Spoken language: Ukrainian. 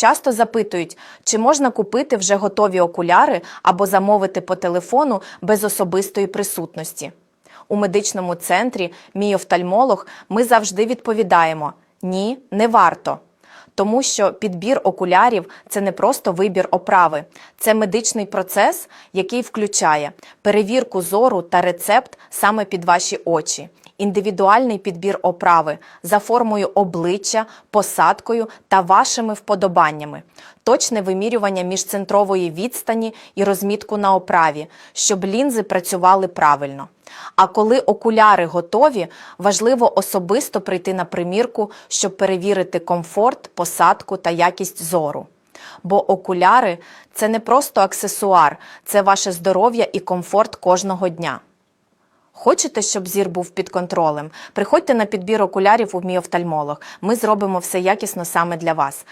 Часто запитують, чи можна купити вже готові окуляри або замовити по телефону без особистої присутності. У медичному центрі мій офтальмолог ми завжди відповідаємо: ні, не варто. Тому що підбір окулярів це не просто вибір оправи, це медичний процес, який включає перевірку зору та рецепт саме під ваші очі, індивідуальний підбір оправи за формою обличчя, посадкою та вашими вподобаннями, точне вимірювання міжцентрової відстані і розмітку на оправі, щоб лінзи працювали правильно. А коли окуляри готові, важливо особисто прийти на примірку, щоб перевірити комфорт, посадку та якість зору. Бо окуляри це не просто аксесуар, це ваше здоров'я і комфорт кожного дня. Хочете, щоб зір був під контролем? Приходьте на підбір окулярів у мій офтальмолог. Ми зробимо все якісно саме для вас.